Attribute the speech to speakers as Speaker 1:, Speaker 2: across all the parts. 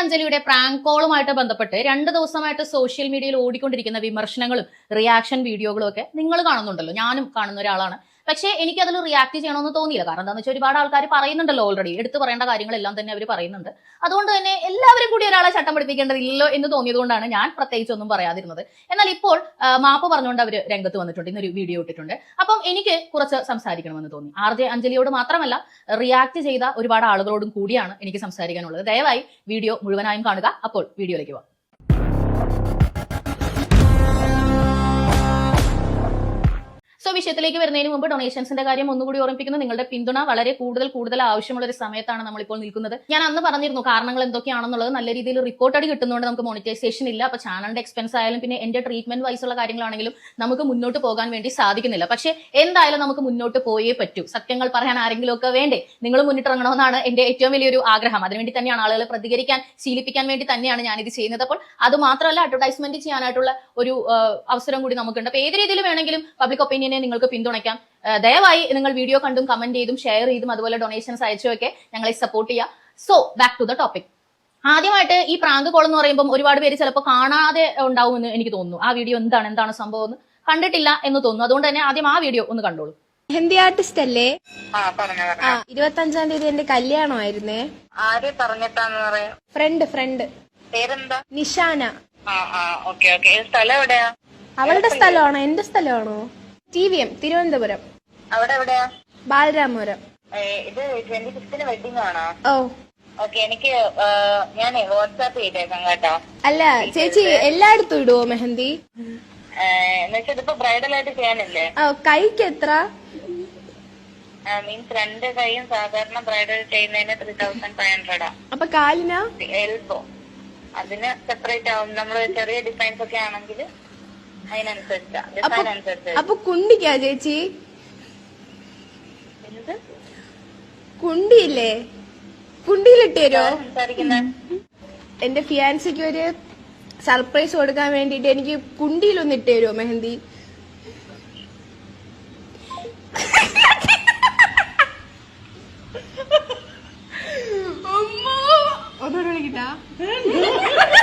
Speaker 1: അഞ്ജലിയുടെ prank കോളുമായിട്ട് ബന്ധപ്പെട്ട് രണ്ട് ദിവസമായിട്ട് സോഷ്യൽ മീഡിയയിൽ ഓടിക്കൊണ്ടിരിക്കുന്ന വിമർശനങ്ങളും റിയാക്ഷൻ വീഡിയോകളും ഒക്കെ നിങ്ങൾ കാണുന്നുണ്ടല്ലോ. ഞാനും കാണുന്ന ഒരാളാണ്. പക്ഷേ എനിക്ക് അതിൽ റിയാക്ട് ചെയ്യണമെന്ന് തോന്നിയില്ല. കാരണം എന്താണെന്ന് വെച്ചാൽ ഒരുപാട് ആൾക്കാർ പറയുന്നുണ്ടല്ലോ ഓൾറെഡി എടുത്തു പറയേണ്ട കാര്യങ്ങളെല്ലാം തന്നെ അവർ പറയുന്നുണ്ട്. അതുകൊണ്ട് തന്നെ എല്ലാവരും കൂടി ഒരാളെ ചട്ടം പഠിപ്പിക്കേണ്ടതില്ലോ എന്ന് തോന്നിയതുകൊണ്ടാണ് ഞാൻ പ്രത്യേകിച്ച് ഒന്നും പറയാതിരുന്നത്. എന്നാൽ ഇപ്പോൾ മാപ്പ് പറഞ്ഞുകൊണ്ട് അവർ രംഗത്ത് വന്നിട്ടുണ്ട്. ഇന്നൊരു വീഡിയോ ഇട്ടിട്ടുണ്ട്. അപ്പം എനിക്ക് കുറച്ച് സംസാരിക്കണമെന്ന് തോന്നി. ആർ ജെ അഞ്ജലിയോട് മാത്രമല്ല റിയാക്ട് ചെയ്ത ഒരുപാട് ആളുകളോടും കൂടിയാണ് എനിക്ക് സംസാരിക്കാനുള്ളത്. ദയവായി വീഡിയോ മുഴുവനായും കാണുക. അപ്പോൾ വീഡിയോയിലേക്ക് പോകാം. സോ വിഷയത്തിലേക്ക് വരുന്നതിന് മുമ്പ് ഡൊണേഷൻസിന്റെ കാര്യം ഒന്നുകൂടി ഓർമ്മിപ്പിക്കുന്നു. നിങ്ങളുടെ പിന്തുണ വളരെ കൂടുതൽ കൂടുതൽ ആവശ്യമുള്ള ഒരു സമയത്താണ് നമ്മളിപ്പോൾ നിൽക്കുന്നത്. ഞാൻ അന്ന് പറഞ്ഞിരുന്നു കാരണങ്ങൾ എന്തൊക്കെയാണെന്നുള്ളത് നല്ല രീതിയിൽ റിപ്പോർട്ട് റിപ്പോർട്ടഡ് കിട്ടുന്നതുകൊണ്ട് നമുക്ക് മോണിറ്റൈസേഷൻ ഇല്ല. അപ്പൊ ചാനലിന്റെ എക്സ്പെൻസ് ആയാലും പിന്നെ എന്റെ ട്രീറ്റ്മെന്റ് വൈസുള്ള കാര്യങ്ങളാണെങ്കിലും നമുക്ക് മുന്നോട്ട് പോകാൻ വേണ്ടി സാധിക്കുന്നില്ല. പക്ഷേ എന്തായാലും നമുക്ക് മുന്നോട്ട് പോയേ പറ്റൂ. സത്യങ്ങൾ പറയാൻ ആരെങ്കിലും ഒക്കെ വേണ്ടേ? നിങ്ങൾ മുന്നിട്ടിറങ്ങണമെന്നാണ് എന്റെ ഏറ്റവും വലിയൊരു ആഗ്രഹം. അതിനുവേണ്ടി തന്നെയാണ് ആളുകളെ പ്രതികരിക്കാൻ ശീലിപ്പിക്കാൻ വേണ്ടി തന്നെയാണ് ഞാൻ ഇത് ചെയ്യുന്നത്. അപ്പോൾ അത് മാത്രമല്ല അഡ്വർടൈസ്മെന്റ് ചെയ്യാനായിട്ടുള്ള ഒരു അവസരം കൂടി നമുക്കുണ്ട്. അപ്പൊ ഏത് രീതിയിൽ വേണമെങ്കിലും പബ്ലിക് ഒപ്പീനിയനെ നിങ്ങൾക്ക് പിന്തുണയ്ക്കാം? ദയവായി നിങ്ങൾ വീഡിയോ കണ്ടും കമന്റ് ചെയ്തും ഷെയർ ചെയ്തും അതുപോലെ ഡൊണേഷൻസ് അയച്ചുമൊക്കെ ഞങ്ങളെ സപ്പോർട്ട് ചെയ്യുക. So back to the topic ആദ്യമായിട്ട് ഈ പ്രാങ്ക് കോൾ എന്ന് പറയുമ്പോൾ ഒരുപാട് പേര് ചിലപ്പോൾ കാണാതെ ഉണ്ടാവുമെന്ന് എനിക്ക് തോന്നുന്നു. ആ വീഡിയോ എന്താണ് എന്താണ് സംഭവം എന്ന് കണ്ടിട്ടില്ല എന്ന് തോന്നുന്നു. അതുകൊണ്ട് തന്നെ ആദ്യം ആ വീഡിയോ ഒന്ന് കണ്ടോളൂ.
Speaker 2: മെഹന്തി ആർട്ടിസ്റ്റ് അല്ലേ?
Speaker 3: ആ പറഞ്ഞ
Speaker 2: ആ
Speaker 3: പറഞ്ഞ.
Speaker 2: ഇരുപത്തി അഞ്ചാം തീയതി എന്റെ കല്യാണമായിരുന്നേ.
Speaker 3: ആര് പറഞ്ഞിട്ടാന്ന് പറയാ?
Speaker 2: ഫ്രണ്ട് ഫ്രണ്ട്
Speaker 3: പേരെന്താ?
Speaker 2: നിഷാന.
Speaker 3: സ്ഥലം എവിടെയാ?
Speaker 2: അവളുടെ സ്ഥലമാണോ? എന്റെ സ്ഥലമാണോ? T V M Thiruvananthapuram.
Speaker 3: അവിടെ എവിടെയാ
Speaker 2: ബാലരാമപുരം
Speaker 3: ഇത് ട്വന്റി ഫിഫ്തിന് വെഡിങ് ആണോ?
Speaker 2: ഓ.
Speaker 3: ഓക്കെ എനിക്ക് ഞാൻ വാട്സാപ്പ് ചെയ്തേക്കാം കേട്ടോ.
Speaker 2: അല്ല ചേച്ചി എല്ലായിടത്തും ഇടുവോ മെഹന്തി?
Speaker 3: എന്നുവെച്ചാൽ ഇതിപ്പോ ബ്രൈഡൽ ആയിട്ട് ചെയ്യാനില്ലേ?
Speaker 2: ആ കൈക്ക് എത്ര?
Speaker 3: മീൻസ് രണ്ട് കൈയും സാധാരണ ബ്രൈഡൽ ചെയ്യുന്നതിന് ത്രീ തൗസൻഡ് ഫൈവ് ഹൺഡ്രഡാ
Speaker 2: അപ്പൊ കാലിനാ?
Speaker 3: എൽബോ. അതിന് സെപ്പറേറ്റ് ആവും. നമ്മൾ ചെറിയ ഡിസൈൻസ് ഒക്കെ ആണെങ്കിൽ അതിനനുസരിച്ചാ
Speaker 2: അപ്പൊ കുണ്ടിക്കാ ചേച്ചി?
Speaker 3: എന്ത്?
Speaker 2: കുണ്ടിയില്ലേ? കുണ്ടിയിലിട്ട് തരുമോ എന്റെ ഫിയാൻസിക്ക് ഒരു സർപ്രൈസ് കൊടുക്കാൻ വേണ്ടിട്ട് എനിക്ക് കുണ്ടിയിലൊന്ന് ഇട്ട് തരുമോ മെഹന്തി? ഒന്നുകൂടെ വിളിക്കട്ടാ?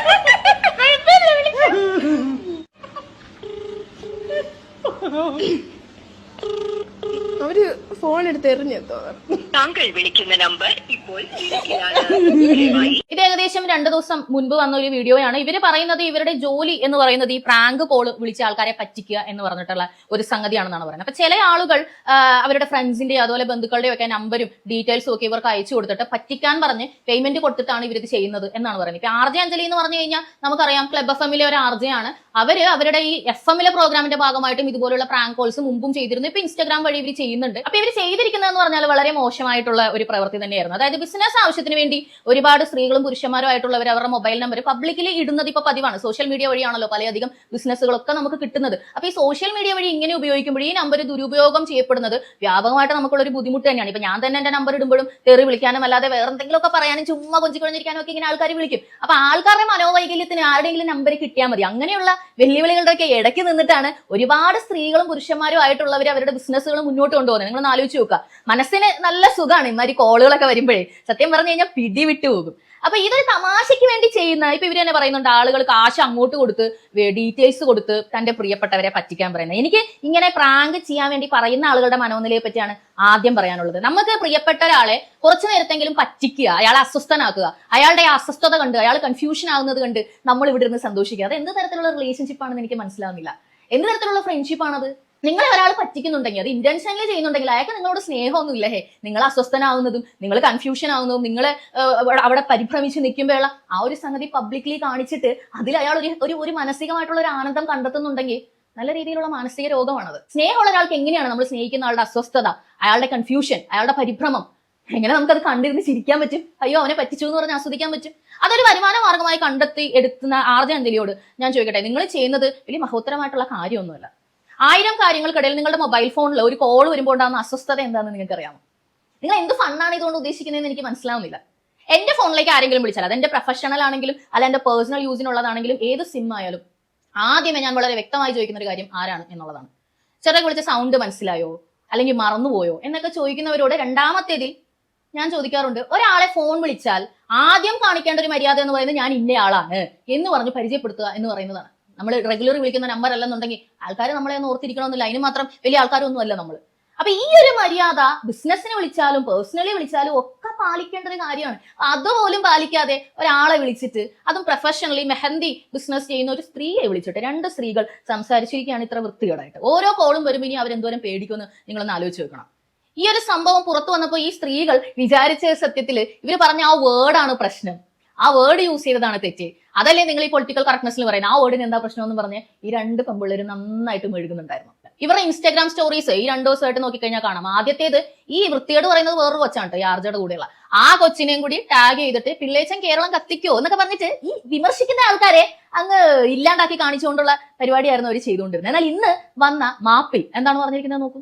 Speaker 2: എറിഞ്ഞു
Speaker 4: താങ്കൾ വിളിക്കുന്ന നമ്പർ
Speaker 1: ഇത് ഏകദേശം രണ്ടു ദിവസം മുൻപ് വന്ന ഒരു വീഡിയോയാണ്. ഇവർ പറയുന്നത് ഇവരുടെ ജോലി എന്ന് പറയുന്നത് ഈ പ്രാങ്ക് കോൾ വിളിച്ച ആൾക്കാരെ പറ്റിക്കുക എന്ന് പറഞ്ഞിട്ടുള്ള ഒരു സംഗതിയാണെന്നാണ് പറയുന്നത്. അപ്പൊ ചില ആളുകൾ അവരുടെ ഫ്രണ്ട്സിന്റെ അതുപോലെ ബന്ധുക്കളുടെ ഒക്കെ നമ്പരും ഡീറ്റെയിൽസും ഒക്കെ ഇവർക്ക് അയച്ചു കൊടുത്തിട്ട് പറ്റിക്കാൻ പറഞ്ഞ് പേയ്മെന്റ് കൊടുത്തിട്ടാണ് ഇവരിത് ചെയ്യുന്നത് എന്നാണ് പറയുന്നത്. ഇപ്പൊ ആർ ജെ അഞ്ജലി എന്ന് പറഞ്ഞു കഴിഞ്ഞാൽ നമുക്കറിയാം ക്ലബ് എഫ് എമ്മിലെ ഒരു ആർ ആണ്. അവർ അവരുടെ ഈ എഫ് എമ്മിലെ പ്രോഗ്രാമിന്റെ ഭാഗമായിട്ടും ഇതുപോലുള്ള പ്രാങ്ക് കോൾസ് മുമ്പും ചെയ്തിരുന്നു. ഇപ്പൊ ഇൻസ്റ്റാഗ്രാം വഴി ഇവർ ചെയ്യുന്നുണ്ട്. അപ്പൊ ഇവർ ചെയ്തിരിക്കുന്നതെന്ന് പറഞ്ഞാൽ വളരെ മോശമായിട്ടുള്ള ഒരു പ്രവൃത്തി തന്നെയായിരുന്നു. അതായത് ബിസിനസ് ആവശ്യത്തിന് വേണ്ടി ഒരുപാട് സ്ത്രീകളും പുരുഷന്മാരും ആയിട്ടുള്ളവർ അവരുടെ മൊബൈൽ നമ്പർ പബ്ലിക്കലി ഇടുന്നത് ഇപ്പൊ പതിവാണ്. സോഷ്യൽ മീഡിയ വഴിയാണല്ലോ പലയധികം ബിസിനസ്സുകളൊക്കെ നമുക്ക് കിട്ടുന്നത്. അപ്പൊ ഈ സോഷ്യൽ മീഡിയ വഴി ഇങ്ങനെ ഉപയോഗിക്കുമ്പോൾ ഈ നമ്പർ ദുരുപയോഗം ചെയ്യപ്പെടുന്നത് വ്യാപകമായിട്ട് നമുക്കുള്ള ഒരു ബുദ്ധിമുട്ട് തന്നെയാണ്. ഇപ്പൊ ഞാൻ തന്നെ എന്റെ നമ്പർ ഇടുമ്പോഴും തെറി വിളിക്കാനും അല്ലാതെ വേറെ എന്തെങ്കിലുമൊക്കെ പറയാനും ചുമ്മാ കൊഞ്ചി കൊഴിഞ്ഞിരിക്കാനും ഒക്കെ ഇങ്ങനെ ആൾക്കാർ വിളിക്കും. അപ്പൊ ആൾക്കാരുടെ മനോവൈകല്യത്തിന് ആരുടെയെങ്കിലും നമ്പർ കിട്ടിയാൽ മതി. അങ്ങനെയുള്ള വെല്ലുവിളികളുടെ ഒക്കെ ഇടയ്ക്ക് നിന്നിട്ടാണ് ഒരുപാട് സ്ത്രീകളും പുരുഷന്മാരും ആയിട്ടുള്ളവർ അവരുടെ ബിസിനസ്സുകൾ മുന്നോട്ട് കൊണ്ടുപോകുന്നത്. നിങ്ങൾ ആലോചിച്ച് നോക്കുക. മനസ്സിന് നല്ല സുഖമാണ് ഇമാതിരി കോളുകളൊക്കെ വരുമ്പോഴേ. സത്യം പറഞ്ഞു കഴിഞ്ഞാൽ പിടി വിട്ടു പോകും. അപ്പൊ ഇതൊരു തമാശയ്ക്ക് വേണ്ടി ചെയ്യുന്ന ഇപ്പൊ ഇവർ തന്നെ പറയുന്നുണ്ട് ആളുകൾ കാശ് അങ്ങോട്ട് കൊടുത്ത് ഡീറ്റെയിൽസ് കൊടുത്ത് തന്റെ പ്രിയപ്പെട്ടവരെ പറ്റിക്കാൻ പറയുന്നത്. എനിക്ക് ഇങ്ങനെ പ്രാങ്ക് ചെയ്യാൻ വേണ്ടി പറയുന്ന ആളുകളുടെ മനോനിലയെ പറ്റിയാണ് ആദ്യം പറയാനുള്ളത്. നമുക്ക് പ്രിയപ്പെട്ട ഒരാളെ കുറച്ചു നേരത്തെങ്കിലും പറ്റിക്കുക അയാളെ അസ്വസ്ഥനാക്കുക അയാളുടെ അസ്വസ്ഥത കണ്ട് അയാൾ കൺഫ്യൂഷൻ ആകുന്നത് കണ്ട് നമ്മൾ ഇവിടെ ഇരുന്ന് സന്തോഷിക്കുക. അത് എന്ത് തരത്തിലുള്ള റിലേഷൻഷിപ്പ് ആണെന്ന് എനിക്ക് മനസ്സിലാവുന്നില്ല. എന്ത് തരത്തിലുള്ള ഫ്രണ്ട്ഷിപ്പ് ആണത്? നിങ്ങളെ ഒരാൾ പറ്റിക്കുന്നുണ്ടെങ്കിൽ അത് ഇന്റൻഷനലി ചെയ്യുന്നുണ്ടെങ്കിൽ അയാൾക്ക് നിങ്ങളോട് സ്നേഹമൊന്നും ഇല്ല ഹേ നിങ്ങൾ അസ്വസ്ഥനാവുന്നതും നിങ്ങൾ കൺഫ്യൂഷൻ ആവുന്നതും നിങ്ങൾ അവിടെ പരിഭ്രമിച്ച് നിൽക്കുമ്പോഴുള്ള ആ ഒരു സംഗതി പബ്ലിക്കലി കാണിച്ചിട്ട് അതിൽ അയാൾ ഒരു ഒരു മാനസികമായിട്ടുള്ള ഒരു ആനന്ദം കണ്ടെത്തുന്നുണ്ടെങ്കിൽ നല്ല രീതിയിലുള്ള മാനസിക രോഗമാണത്. സ്നേഹമുള്ള ഒരാൾക്ക് എങ്ങനെയാണ് നമ്മൾ സ്നേഹിക്കുന്ന ആളുടെ അസ്വസ്ഥത അയാളുടെ കൺഫ്യൂഷൻ അയാളുടെ പരിഭ്രമം? എങ്ങനെ നമുക്കത് കണ്ടിരുന്ന് ചിരിക്കാൻ പറ്റും? അയ്യോ അവനെ പറ്റിച്ചു എന്ന് പറഞ്ഞ് ആസ്വദിക്കാൻ പറ്റും? അതൊരു വരുമാന മാർഗമായി കണ്ടെത്തി എടുത്തുന്ന ആർജ ഞാൻ ചോദിക്കട്ടെ നിങ്ങൾ ചെയ്യുന്നത് വലിയ മഹോത്തരമായിട്ടുള്ള കാര്യമൊന്നുമല്ല. ആയിരം കാര്യങ്ങൾക്കിടയിൽ നിങ്ങളുടെ മൊബൈൽ ഫോണിൽ ഒരു കോൾ വരുമ്പോൾ ഉണ്ടാകുന്ന അസ്വസ്ഥത എന്താണെന്ന് നിങ്ങൾക്ക് അറിയാമോ നിങ്ങൾ എന്ത് ഫണ്ണാണ് ഇതുകൊണ്ട് ഉദ്ദേശിക്കുന്നതെന്ന് എനിക്ക് മനസ്സിലാവുന്നില്ല. എന്റെ ഫോണിലേക്ക് ആരെങ്കിലും വിളിച്ചാൽ അത് പ്രൊഫഷണൽ ആണെങ്കിലും അല്ല എന്റെ പേഴ്സണൽ യൂസിനുള്ളതാണെങ്കിലും ഏത് സിം ആയാലും ആദ്യമേ ഞാൻ വളരെ വ്യക്തമായി ചോദിക്കുന്ന ഒരു കാര്യം ആരാണ് എന്നുള്ളതാണ്. ചെറിയ വിളിച്ച സൗണ്ട് മനസ്സിലായോ? അല്ലെങ്കിൽ മറന്നുപോയോ? എന്നൊക്കെ ചോദിക്കുന്നവരോട് രണ്ടാമത്തേതിൽ ഞാൻ ചോദിക്കാറുണ്ട് ഒരാളെ ഫോൺ വിളിച്ചാൽ ആദ്യം കാണിക്കേണ്ട ഒരു മര്യാദ എന്ന് പറയുന്നത് ഞാൻ ഇന്നയാളാണ് എന്ന് പറഞ്ഞ് പരിചയപ്പെടുത്തുക എന്ന് പറയുന്നതാണ്. നമ്മൾ റെഗുലർ വിളിക്കുന്ന നമ്പർ അല്ലെന്നുണ്ടെങ്കിൽ ആൾക്കാർ നമ്മളെ ഒന്ന് ഓർത്തിരിക്കണമെന്നില്ല. അതിന് മാത്രം വലിയ ആൾക്കാരൊന്നും അല്ല നമ്മൾ അപ്പൊ ഈ ഒരു മര്യാദ ബിസിനസ്സിന് വിളിച്ചാലും പേഴ്സണലി വിളിച്ചാലും ഒക്കെ പാലിക്കേണ്ട ഒരു കാര്യമാണ്. അതുപോലും പാലിക്കാതെ ഒരാളെ വിളിച്ചിട്ട് അതും പ്രൊഫഷണലി മെഹന്തി ബിസിനസ് ചെയ്യുന്ന ഒരു സ്ത്രീയെ വിളിച്ചിട്ട് രണ്ട് സ്ത്രീകൾ സംസാരിച്ചിരിക്കുകയാണ് ഇത്ര വൃത്തികേടായിട്ട്. ഓരോ കോളും വരുമ്പോൾ ഇനി അവരെന്തോരം പേടിക്കുമെന്ന് നിങ്ങളൊന്ന് ആലോചിച്ച് വെക്കണം ഈ ഒരു സംഭവം പുറത്തു വന്നപ്പോൾ ഈ സ്ത്രീകൾ വിചാരിച്ച സത്യത്തിൽ ഇവർ പറഞ്ഞ ആ വേർഡാണ് പ്രശ്നം. ആ വേർഡ് യൂസ് ചെയ്തതാണ് തെറ്റ്. അതല്ലേ നിങ്ങൾ ഈ പൊളിറ്റിക്കൽ കറക്ട്നെസ്സിൽ പറയുന്നത്. ആ വേർഡിന് എന്താ പ്രശ്നം എന്ന് പറഞ്ഞ് ഈ രണ്ട് പെമ്പിള്ളേരും നന്നായിട്ട് മെഴുകുന്നുണ്ടായിരുന്നു. ഇവരുടെ ഇൻസ്റ്റാഗ്രാം സ്റ്റോറീസ് ഈ രണ്ടു ദിവസമായിട്ട് നോക്കിക്കഴിഞ്ഞാൽ കാണാം. ആദ്യത്തേത് ഈ വൃത്തിയോട് പറയുന്നത് വേറൊരു കൊച്ചാണ് ഈ ആർജയുടെ കൂടെയുള്ള. ആ കൊച്ചിനെയും കൂടി ടാഗ് ചെയ്തിട്ട് പിള്ളേച്ചൻ കേരളം കത്തിക്കോ എന്നൊക്കെ പറഞ്ഞിട്ട് ഈ വിമർശിക്കുന്ന ആൾക്കാരെ അങ്ങ് ഇല്ലാണ്ടാക്കി കാണിച്ചുകൊണ്ടുള്ള പരിപാടിയായിരുന്നു അവർ ചെയ്തുകൊണ്ടിരുന്നത്. എന്നാൽ ഇന്ന് വന്ന മാപ്പിൽ എന്താണ് പറഞ്ഞിരിക്കുന്നത് നോക്കൂ.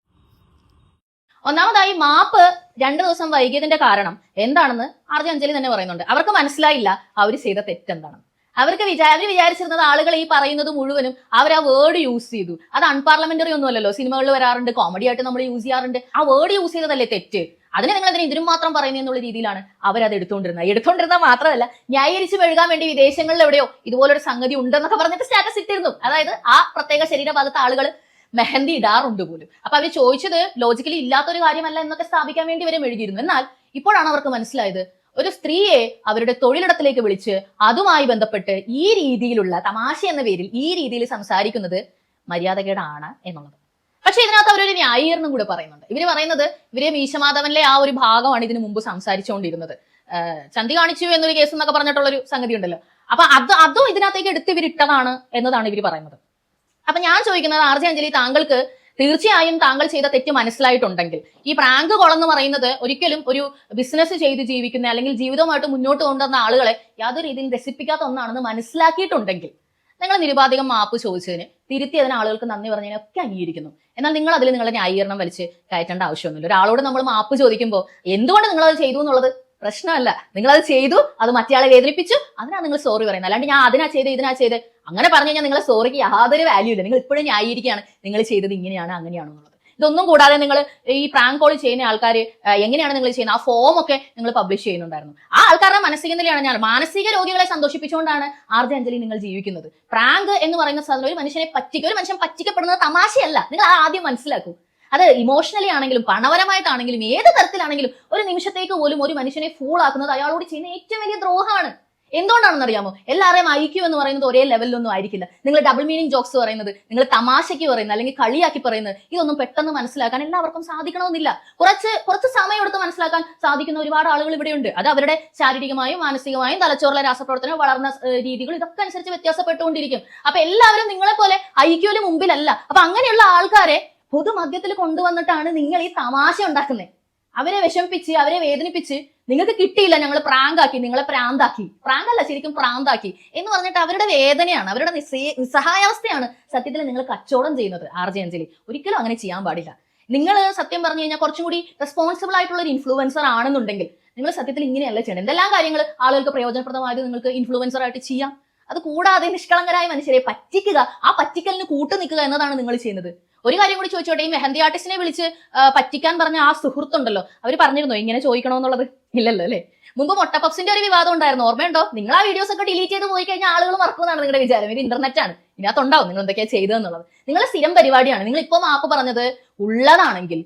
Speaker 1: ഒന്നാമതായി മാപ്പ് രണ്ടു ദിവസം വൈകിയതിന്റെ കാരണം എന്താണെന്ന് ആർജി അഞ്ജലി തന്നെ പറയുന്നുണ്ട്. അവർക്ക് മനസ്സിലായില്ല അവർ ചെയ്ത തെറ്റെന്താണെന്ന് അവർക്ക് വിചാ അവർ വിചാരിച്ചിരുന്നത് ആളുകൾ ഈ പറയുന്നത് മുഴുവനും അവർ ആ വേർഡ് യൂസ് ചെയ്തു. അത് അൺപാർലമെന്ററി ഒന്നും അല്ലല്ലോ. സിനിമകളിൽ വരാറുണ്ട് കോമഡി ആയിട്ട് നമ്മൾ യൂസ് ചെയ്യാറുണ്ട്. ആ വേർഡ് യൂസ് ചെയ്തതല്ലേ തെറ്റ്? അതിന് നിങ്ങൾ അതിന് ഇതിനും മാത്രം പറയുന്നത് എന്നുള്ള രീതിയിലാണ് അവരത് എടുത്തുകൊണ്ടിരുന്നത്. എടുത്തുകൊണ്ടിരുന്നത് മാത്രമല്ല ന്യായീകരിച്ച് മെഴുകാൻ വേണ്ടി വിദേശങ്ങളിൽ എവിടെയോ ഇതുപോലൊരു സംഗതി ഉണ്ടെന്നൊക്കെ പറഞ്ഞിട്ട് സ്റ്റാറ്റസ് ഇട്ടിരുന്നു. അതായത് ആ പ്രത്യേക ശരീരഭാഗത്ത് ആളുകൾ മെഹന്തി ഇടാറുണ്ട് പോലും. അപ്പൊ അവർ ചോദിച്ചത് ലോജിക്കലി ഇല്ലാത്തൊരു കാര്യമല്ല എന്നൊക്കെ സ്ഥാപിക്കാൻ വേണ്ടി വരെ മെഴുകിയിരുന്നു. എന്നാൽ ഇപ്പോഴാണ് അവർക്ക് മനസ്സിലായത് ഒരു സ്ത്രീയെ അവരുടെ തൊഴിലിടത്തിലേക്ക് വിളിച്ച് അതുമായി ബന്ധപ്പെട്ട് ഈ രീതിയിലുള്ള തമാശ എന്ന പേരിൽ ഈ രീതിയിൽ സംസാരിക്കുന്നത് മര്യാദകേടാണ് എന്നുള്ളത്. പക്ഷെ ഇതിനകത്ത് അവരൊരു ന്യായീകരണം കൂടെ പറയുന്നുണ്ട്. ഇവർ പറയുന്നത് ഇവർ മീശമാധവനിലെ ആ ഒരു ഭാഗമാണ് ഇതിനു മുമ്പ് സംസാരിച്ചുകൊണ്ടിരുന്നത്. ചന്തി കാണിച്ചു എന്നൊരു കേസ് എന്നൊക്കെ പറഞ്ഞിട്ടുള്ള ഒരു സംഗതി ഉണ്ടല്ലോ അപ്പൊ അത് അതും ഇതിനകത്തേക്ക് എടുത്ത് ഇവരിട്ടതാണ് എന്നതാണ് ഇവർ പറയുന്നത്. അപ്പൊ ഞാൻ ചോദിക്കുന്നത് ആർ ജെ അഞ്ജലി താങ്കൾക്ക് തീർച്ചയായും താങ്കൾ ചെയ്ത തെറ്റ് മനസ്സിലായിട്ടുണ്ടെങ്കിൽ. ഈ പ്രാങ്ക് കൊളെന്ന് പറയുന്നത് ഒരിക്കലും ഒരു ബിസിനസ് ചെയ്ത് ജീവിക്കുന്ന അല്ലെങ്കിൽ ജീവിതവുമായിട്ട് മുന്നോട്ട് കൊണ്ടുവന്ന ആളുകളെ യാതൊരു രീതിയിൽ രസിപ്പിക്കാത്ത ഒന്നാണെന്ന് മനസ്സിലാക്കിയിട്ടുണ്ടെങ്കിൽ നിങ്ങൾ നിരുപാധികം മാപ്പ് ചോദിച്ചതിന് തിരുത്തി അതിന് ആളുകൾക്ക് നന്ദി പറഞ്ഞതിനൊക്കെ അംഗീകരിക്കുന്നു. എന്നാൽ നിങ്ങൾ അതിൽ നിങ്ങളുടെ ന്യായീകരണം വലിച്ച് കയറ്റേണ്ട ആവശ്യമൊന്നുമില്ല. ഒരാളോട് നമ്മൾ മാപ്പ് ചോദിക്കുമ്പോൾ എന്തുകൊണ്ട് നിങ്ങൾ അത് ചെയ്തു എന്നുള്ളത് പ്രശ്നമല്ല. നിങ്ങൾ അത് ചെയ്തു അത് മറ്റേയാളെ വേദനിപ്പിച്ചു അതിനാണ് നിങ്ങൾ സോറി പറയുന്നത്. അല്ലാണ്ട് ഞാൻ അതിനാ ചെയ്ത് ഇതിനാ ചെയ്ത് അങ്ങനെ പറഞ്ഞു കഴിഞ്ഞാൽ നിങ്ങളെ സോറിക്ക് യാതൊരു വാല്യൂ ഇല്ല. നിങ്ങൾ ഇപ്പോഴും ന്യായീകരിക്കുകയാണ്. നിങ്ങൾ ചെയ്തത് ഇങ്ങനെയാണ് അങ്ങനെയാണോ എന്നുള്ളത്. ഇതൊന്നും കൂടാതെ നിങ്ങൾ ഈ പ്രാങ്ക് കോൾ ചെയ്യുന്ന ആൾക്കാർ എങ്ങനെയാണ് നിങ്ങൾ ചെയ്യുന്നത്? ആ ഫോം ഒക്കെ നിങ്ങൾ പബ്ലിഷ് ചെയ്യുന്നുണ്ടായിരുന്നു. ആ ആൾക്കാരുടെ മാനസിക നിലയാണ് ഞാൻ. മാനസിക രോഗികളെ സന്തോഷിപ്പിച്ചുകൊണ്ടാണ് ആർജ അഞ്ജലി നിങ്ങൾ ജീവിക്കുന്നത്. പ്രാങ്ക് എന്ന് പറയുന്ന സാധനം ഒരു മനുഷ്യനെ പറ്റിക്കുക ഒരു മനുഷ്യൻ പറ്റിക്കപ്പെടുന്നത് തമാശയല്ല. നിങ്ങൾ ആദ്യം മനസ്സിലാക്കൂ. അത് ഇമോഷണലി ആണെങ്കിലും പണപരമായിട്ടാണെങ്കിലും ഏത് തരത്തിലാണെങ്കിലും ഒരു നിമിഷത്തേക്ക് പോലും ഒരു മനുഷ്യനെ ഫൂൾ ആക്കുന്നത് അയാളോട് ചെയ്യുന്ന ഏറ്റവും വലിയ ദ്രോഹമാണ്. എന്തുകൊണ്ടാണെന്ന് അറിയാമോ എല്ലാവരെയും ഐക്യു എന്ന് പറയുന്നത് ഒരേ ലെവലിലൊന്നും ആയിരിക്കില്ല. നിങ്ങൾ ഡബിൾ മീനിങ് ജോക്സ് പറയുന്നത് നിങ്ങൾ തമാശയ്ക്ക് പറയുന്നത് അല്ലെങ്കിൽ കളിയാക്കി പറയുന്നത് ഇതൊന്നും പെട്ടെന്ന് മനസ്സിലാക്കാൻ എല്ലാവർക്കും സാധിക്കണമെന്നില്ല. കുറച്ച് കുറച്ച് സമയം എടുത്ത് മനസ്സിലാക്കാൻ സാധിക്കുന്ന ഒരുപാട് ആളുകൾ ഇവിടെയുണ്ട്. അത് അവരുടെ ശാരീരികമായും മാനസികമായും തലച്ചോറിലെ രാസപ്രവർത്തനം വളർന്ന രീതികൾ ഇതൊക്കെ അനുസരിച്ച് വ്യത്യാസപ്പെട്ടുകൊണ്ടിരിക്കും. അപ്പൊ എല്ലാവരും നിങ്ങളെ പോലെ ഐക്യുവിന് മുമ്പിലല്ല. അപ്പൊ അങ്ങനെയുള്ള ആൾക്കാരെ പൊതുമധ്യത്തിൽ കൊണ്ടുവന്നിട്ടാണ് നിങ്ങൾ ഈ തമാശ ഉണ്ടാക്കുന്നത് അവരെ വിഷമിപ്പിച്ച് അവരെ വേദനിപ്പിച്ച് നിങ്ങൾക്ക് കിട്ടിയില്ല ഞങ്ങൾ പ്രാങ്കാക്കി നിങ്ങളെ പ്രാന്താക്കി. പ്രാങ്കല്ല ശരിക്കും പ്രാന്താക്കി. എന്ന് പറഞ്ഞിട്ട് അവരുടെ വേദനയാണ് അവരുടെ നിസ്സേ- നിസ്സഹായാവസ്ഥയാണ് സത്യത്തിൽ നിങ്ങൾ കച്ചവടം ചെയ്യുന്നത് ആർ ജെ അഞ്ജലി. ഒരിക്കലും അങ്ങനെ ചെയ്യാൻ പാടില്ല. നിങ്ങൾ സത്യം പറഞ്ഞു കഴിഞ്ഞാൽ കുറച്ചും കൂടി റെസ്പോൺസിബിൾ ആയിട്ടുള്ള ഒരു ഇൻഫ്ലുവൻസർ ആണെന്നുണ്ടെങ്കിൽ നിങ്ങൾ സത്യത്തിൽ ഇങ്ങനെയല്ല ചെയ്യണം എന്തെല്ലാം കാര്യങ്ങൾ ആളുകൾക്ക് പ്രയോജനപ്രദമായത് നിങ്ങൾക്ക് ഇൻഫ്ലുവൻസർ ആയിട്ട് ചെയ്യാം. അത് കൂടാതെ നിഷ്കളങ്കരായ മനുഷ്യരെ പറ്റിക്കുക ആ പറ്റിക്കലിന് കൂട്ടു നിൽക്കുക എന്നതാണ് നിങ്ങൾ ചെയ്യുന്നത്. ഒരു കാര്യം കൂടി ചോദിച്ചോട്ടെ ഈ മെഹന്തി ആർട്ടിസ്റ്റിനെ വിളിച്ച് പറ്റിക്കാൻ പറഞ്ഞ ആ സുഹൃത്തുണ്ടല്ലോ അവർ പറഞ്ഞിരുന്നോ ഇങ്ങനെ ചോദിക്കണമെന്നുള്ളത് ഇല്ലല്ലോ അല്ലേ? മുമ്പ് മൊട്ടപ്പപ്സിന്റെ ഒരു വിവാദം ഉണ്ടായിരുന്നു. ഓർമ്മയുണ്ടോ? നിങ്ങൾ ആ വീഡിയോസ് ഒക്കെ ഡിലീറ്റ് ചെയ്ത് പോയി കഴിഞ്ഞാൽ ആളുകൾ മറക്കുമെന്നാണ് നിങ്ങളുടെ വിചാരം. ഇത് ഇന്റർനെറ്റ് ആണ്. ഇതിനകത്തുണ്ടാവും നിങ്ങൾ എന്തൊക്കെയാ ചെയ്തതെന്നുള്ളത് നിങ്ങൾ സ്ഥിരം പരിപാടിയാണ്. നിങ്ങൾ ഇപ്പോൾ മാപ്പ് പറഞ്ഞത് ഉള്ളതാണെങ്കിൽ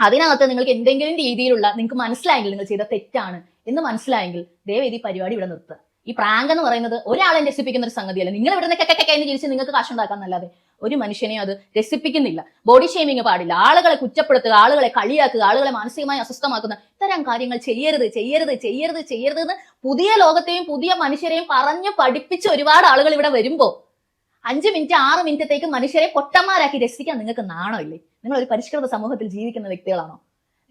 Speaker 1: അതിനകത്ത് നിങ്ങൾക്ക് എന്തെങ്കിലും രീതിയിലുള്ള നിങ്ങൾക്ക് മനസ്സിലായെങ്കിൽ നിങ്ങൾ ചെയ്ത തെറ്റാണ് എന്ന് മനസ്സിലായെങ്കിൽ ദയവേദി ഈ പരിപാടി ഇവിടെ നിർത്തുക. ഈ പ്രാങ്ക് എന്ന് പറയുന്നത് ഒരാളെ രസിപ്പിക്കുന്ന ഒരു സംഗതിയല്ല. നിങ്ങൾ ഇവിടെ നിന്ന് കെക്കെ എന്ന് നിങ്ങൾക്ക് കാശുണ്ടാക്കാൻ നല്ലാതെ ഒരു മനുഷ്യനെയും അത് രസിപ്പിക്കുന്നില്ല. ബോഡി ഷെയ്മിങ് പാടില്ല. ആളുകളെ കുറ്റപ്പെടുത്തുക ആളുകളെ കളിയാക്കുക ആളുകളെ മാനസികമായി അസ്വസ്ഥമാക്കുന്ന ഇത്തരം കാര്യങ്ങൾ ചെയ്യരുത് ചെയ്യരുത് ചെയ്യരുത് ചെയ്യരുത് എന്ന് പുതിയ ലോകത്തെയും പുതിയ മനുഷ്യരെയും പറഞ്ഞു പഠിപ്പിച്ച് ഒരുപാട് ആളുകൾ ഇവിടെ വരുമ്പോ അഞ്ച് മിനിറ്റ് ആറ് മിനിറ്റത്തേക്ക് മനുഷ്യരെ പൊട്ടന്മാരാക്കി രസിക്കാൻ നിങ്ങൾക്ക് നാണമില്ലേ നിങ്ങൾ ഒരു പരിഷ്കൃത സമൂഹത്തിൽ ജീവിക്കുന്ന വ്യക്തികളാണോ?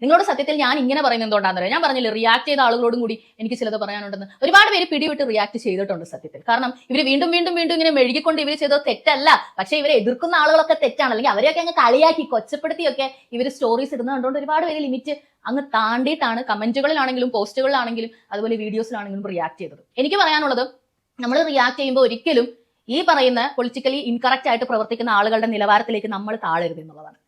Speaker 1: നിങ്ങളോട് സത്യത്തിൽ ഞാൻ ഇങ്ങനെ പറയുന്നത് എന്തുകൊണ്ടാണെന്ന് അറിയാം? ഞാൻ പറഞ്ഞില്ല റിയാക്ട് ചെയ്ത ആളുകളോടും കൂടി എനിക്ക് ചിലത് പറയാനുണ്ടെന്ന്. ഒരുപാട് പേര് പിടിവിട്ട് റിയാക്ട് ചെയ്തിട്ടുണ്ട് സത്യത്തിൽ. കാരണം ഇവർ വീണ്ടും വീണ്ടും വീണ്ടും ഇങ്ങനെ മെഴുകിക്കൊണ്ട് ഇവർ ചെയ്തത് തെറ്റല്ല. പക്ഷെ ഇവരെ എതിർക്കുന്ന ആളുകളൊക്കെ തെറ്റാണ്. അല്ലെങ്കിൽ അവരെയൊക്കെ അങ്ങ് കളിയാക്കി കൊച്ചപ്പെടുത്തിയൊക്കെ ഇവർ സ്റ്റോറീസ് ഇടുന്നത് കണ്ടുകൊണ്ട് ഒരുപാട് പേര് ലിമിറ്റ് അങ്ങ് താണ്ടിയിട്ടാണ് കമന്റുകളിലാണെങ്കിലും പോസ്റ്റുകളിലാണെങ്കിലും അതുപോലെ വീഡിയോസിലാണെങ്കിലും റിയാക്ട് ചെയ്തത്. എനിക്ക് പറയാനുള്ളത് നമ്മൾ റിയാക്ട് ചെയ്യുമ്പോൾ ഒരിക്കലും ഈ പറയുന്ന പൊളിറ്റിക്കലി ഇൻകറക്റ്റ് ആയിട്ട് പ്രവർത്തിക്കുന്ന ആളുകളുടെ നിലവാരത്തിലേക്ക് നമ്മൾ താഴരുത് എന്നുള്ളതാണ്.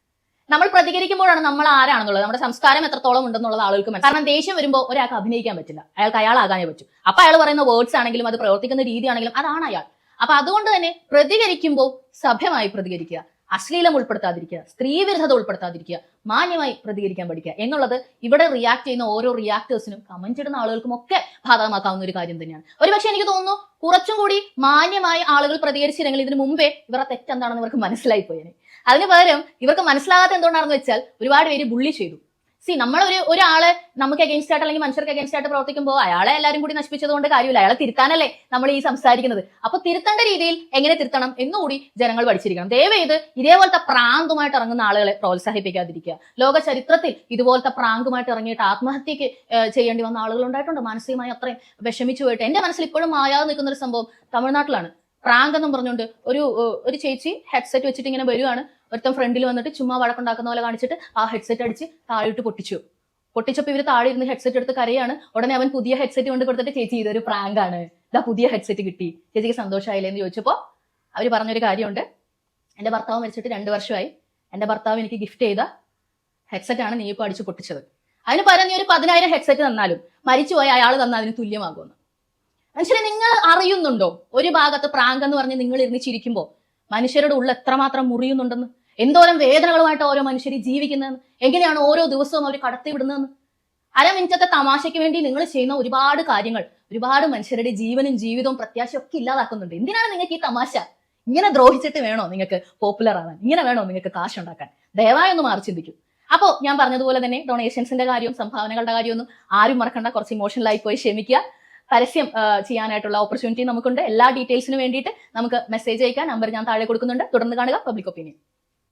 Speaker 1: നമ്മൾ പ്രതികരിക്കുമ്പോഴാണ് നമ്മൾ ആരാണെന്നുള്ളത്. നമ്മുടെ സംസ്കാരം എത്രത്തോളം ഉണ്ടെന്നുള്ളത് ആളുകൾക്ക് മനസ്സിലാവും കാരണം ദേഷ്യം വരുമ്പോൾ ഒരാൾക്ക് അഭിനയിക്കാൻ പറ്റില്ല. അയാൾക്ക് അയാളാകാനേ പറ്റൂ. അപ്പൊ അയാൾ പറയുന്ന വേർഡ്സ് ആണെങ്കിലും അത് പ്രവർത്തിക്കുന്ന രീതിയാണെങ്കിലും അതാണ് അയാൾ. അപ്പൊ അതുകൊണ്ട് തന്നെ പ്രതികരിക്കുമ്പോൾ സഭ്യമായി പ്രതികരിക്കുക അശ്ലീലം ഉൾപ്പെടുത്താതിരിക്കുക സ്ത്രീവിരുദ്ധത ഉൾപ്പെടുത്താതിരിക്കുക മാന്യമായി പ്രതികരിക്കാൻ പഠിക്കുക. എന്നുള്ളത് ഇവിടെ റിയാക്ട് ചെയ്യുന്ന ഓരോ റിയാക്ടേഴ്സിനും കമന്റ് ഇടുന്ന ആളുകൾക്കും ഒക്കെ ബാധകമാക്കാവുന്ന ഒരു കാര്യം തന്നെയാണ്. ഒരുപക്ഷെ എനിക്ക് തോന്നുന്നു കുറച്ചും കൂടി മാന്യമായി ആളുകൾ പ്രതികരിച്ചില്ലെങ്കിൽ ഇതിനു മുമ്പേ ഇവരുടെ തെറ്റെന്താണെന്ന് ഇവർക്ക് മനസ്സിലായി പോയേനെ അതിന് പകരം ഇവർക്ക് മനസ്സിലാകാത്ത എന്തുകൊണ്ടാണെന്ന് വെച്ചാൽ ഒരുപാട് പേര് ബുള്ളി ചെയ്തു. സി ഒരു ഒരാളെ നമുക്ക് അഗേൻസ്റ്റ് ആയിട്ട് അല്ലെങ്കിൽ മനുഷ്യർക്ക് അഗേൻസ്റ്റ് ആയിട്ട് പ്രവർത്തിക്കുമ്പോൾ അയാളെ എല്ലാവരും കൂടി നശിപ്പിച്ചത് കൊണ്ട് കാര്യമില്ല. അയാളെ തിരുത്താനല്ലേ നമ്മൾ ഈ സംസാരിക്കുന്നത്. അപ്പൊ തിരുത്തേണ്ട രീതിയിൽ എങ്ങനെ തിരുത്തണം എന്നുകൂടി ജനങ്ങൾ പഠിച്ചിരിക്കണം. ദയവേത് ഇതേപോലത്തെ പ്രാങ്കുമായിട്ട് ഇറങ്ങുന്ന ആളുകളെ പ്രോത്സാഹിപ്പിക്കാതിരിക്കുക. ലോക ചരിത്രത്തിൽ ഇതുപോലത്തെ പ്രാങ്കുമായിട്ട് ഇറങ്ങിയിട്ട് ആത്മഹത്യക്ക് ചെയ്യേണ്ടി വന്ന ആളുകൾ ഉണ്ടായിട്ടുണ്ട്. മാനസികമായി അത്രയും വിഷമിച്ചു പോയിട്ട്. എന്റെ മനസ്സിൽ ഇപ്പോഴും മായാതെ നിൽക്കുന്ന ഒരു സംഭവം തമിഴ്നാട്ടിലാണ്. പ്രാങ്ക് എന്നും പറഞ്ഞുകൊണ്ട് ഒരു ഒരു ചേച്ചി ഹെഡ്സെറ്റ് വെച്ചിട്ട് ഇങ്ങനെ വരുവാണ്. ഒരുത്തം ഫ്രണ്ടിൽ വന്നിട്ട് ചുമ്മാ വഴക്കുണ്ടാക്കുന്ന പോലെ കാണിച്ചിട്ട് ആ ഹെഡ്സെറ്റ് അടിച്ച് താഴോട്ട് പൊട്ടിച്ചു. പൊട്ടിച്ചപ്പോൾ ഇവർ താഴെ ഇരുന്ന് ഹെഡ്സെറ്റ് എടുത്ത് കരയാണ്. ഉടനെ അവൻ പുതിയ ഹെഡ്സെറ്റ് കൊണ്ട് കൊടുത്തിട്ട് ചേച്ചി ഇതൊരു പ്രാങ്ക് ആണ്. ഇതാ പുതിയ ഹെഡ്സെറ്റ് കിട്ടി. ചേച്ചിക്ക് സന്തോഷമായില്ലേ എന്ന് ചോദിച്ചപ്പോൾ അവർ പറഞ്ഞൊരു കാര്യമുണ്ട്. എന്റെ ഭർത്താവ് മരിച്ചിട്ട് രണ്ട് വർഷമായി. എന്റെ ഭർത്താവ് എനിക്ക് ഗിഫ്റ്റ് ചെയ്ത ഹെഡ്സെറ്റ് ആണ് നീ ഇപ്പോൾ അടിച്ച് പൊട്ടിച്ചത്. അതിന് പകരം നീ ഒരു പതിനായിരം ഹെഡ്സെറ്റ് തന്നാലും മരിച്ചുപോയ അയാൾ തന്നാൽ അതിന് തുല്യമാകുമെന്ന്. മനുഷ്യരെ നിങ്ങൾ അറിയുന്നുണ്ടോ? ഒരു ഭാഗത്ത് പ്രാങ്ക് എന്ന് പറഞ്ഞ് നിങ്ങൾ ഇരുന്ന് ചിരിക്കുമ്പോൾ മനുഷ്യരുടെ ഉള്ളിൽ എത്രമാത്രം മുറിയുന്നുണ്ടെന്ന്? എന്തോരം വേദനകളുമായിട്ട് ഓരോ മനുഷ്യർ ജീവിക്കുന്നതെന്ന്? എങ്ങനെയാണ് ഓരോ ദിവസവും അവർ കടത്തി വിടുന്നതെന്ന് അര മിനിറ്റത്തെ തമാശയ്ക്ക് വേണ്ടി നിങ്ങൾ ചെയ്യുന്ന ഒരുപാട് കാര്യങ്ങൾ ഒരുപാട് മനുഷ്യരുടെ ജീവനും ജീവിതവും പ്രത്യാശയും ഒക്കെ ഇല്ലാതാക്കുന്നുണ്ട്. എന്തിനാണ് നിങ്ങൾക്ക് ഈ തമാശ? ഇങ്ങനെ ദ്രോഹിച്ചിട്ട് വേണോ നിങ്ങൾക്ക് പോപ്പുലർ ആവാൻ? ഇങ്ങനെ വേണോ നിങ്ങൾക്ക് കാശ് ഉണ്ടാക്കാൻ? ദയവായി ഒന്ന് മാറി ചിന്തിക്കും. അപ്പോൾ ഞാൻ പറഞ്ഞതുപോലെ തന്നെ ഡൊണേഷൻസിന്റെ കാര്യവും സംഭാവനകളുടെ കാര്യമൊന്നും ആരും മറക്കണ്ട. കുറച്ച് ഇമോഷണലായി പോയി ക്ഷമിക്കുക. പരസ്യം ചെയ്യാനായിട്ടുള്ള ഓപ്പർച്യൂണിറ്റി നമുക്കുണ്ട്. എല്ലാ ഡീറ്റെയിൽസിനും വേണ്ടിയിട്ട് നമുക്ക് മെസ്സേജ് അയക്കാൻ നമ്പർ ഞാൻ താഴെ കൊടുക്കുന്നുണ്ട്. തുടർന്ന് കാണുക. Public opinion